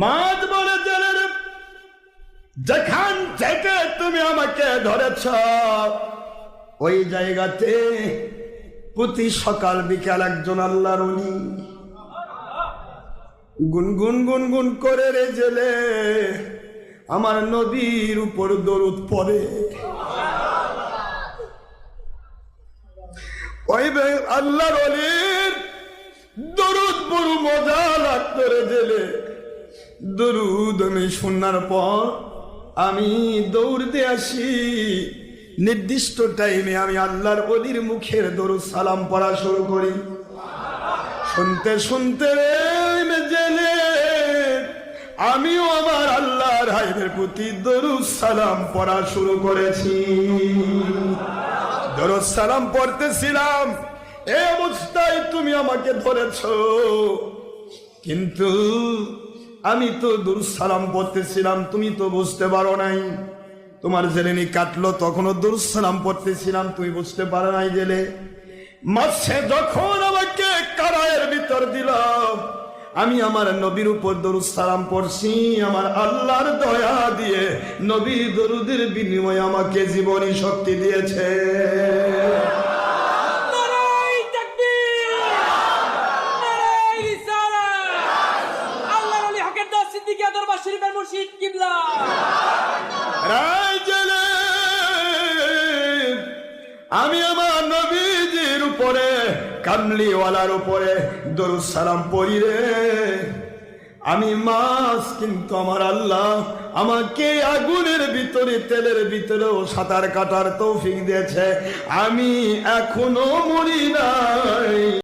মাছ বলে জেলের, যেখান থেকে তুমি আমাকে ধরেছ, ওই জায়গাতে প্রতি সকাল বিকাল একজন আল্লাহর উনি গুনগুন গুনগুন করে রে জেলে, আমার নদীর উপর দরুদ পড়ে। ওই আল্লাহর অলির দরুদ বড় মজা লাগতো রে জেলে। দরুদ আমি শোনার পর আমি দৌড়তে আসি। নির্দিষ্ট টাইমে আমি আল্লাহর অলির মুখের দরুদ সালাম পড়া শুরু করি। শুনতে শুনতে জেলে আমিও আমার আল্লাহর হাইবের প্রতি দরুদ সালাম পড়া শুরু করেছি। দরুদ সালাম পড়তেছিলাম, এ অবস্থায় তুমি আমাকে ধরেছ, কিন্তু আমি তো দরুদ সালাম পড়তেছিলাম, তুমি তো বুঝতে পারো নাই। তোমার জেলেনি কাটলো, তখনও দরুদ সালাম পড়তেছিলাম, তুমি বুঝতে পারো নাই জেলে। মাসে যখন আমাকে কারায়ের ভিতর দিল, আমি আমার নবীর উপর দরুদ সালাম পড়ছি, আমার আল্লাহর দয়া দিয়ে নবী দরুদের বিনিময়ে আমাকে জীবনী শক্তি দিয়েছে। দরবার শরীফের কিবলা। আমি আমার নবীজির উপরে, কামলিওয়ালার উপরে দরুদ সালাম পড়ি রে। আমি মাছ, কিন্তু আমার আল্লাহ আমাকে আগুনের ভিতরে, তেলের ভিতরেও সাঁতার কাটার তৌফিক দিয়েছে। আমি এখনও মরি নাই।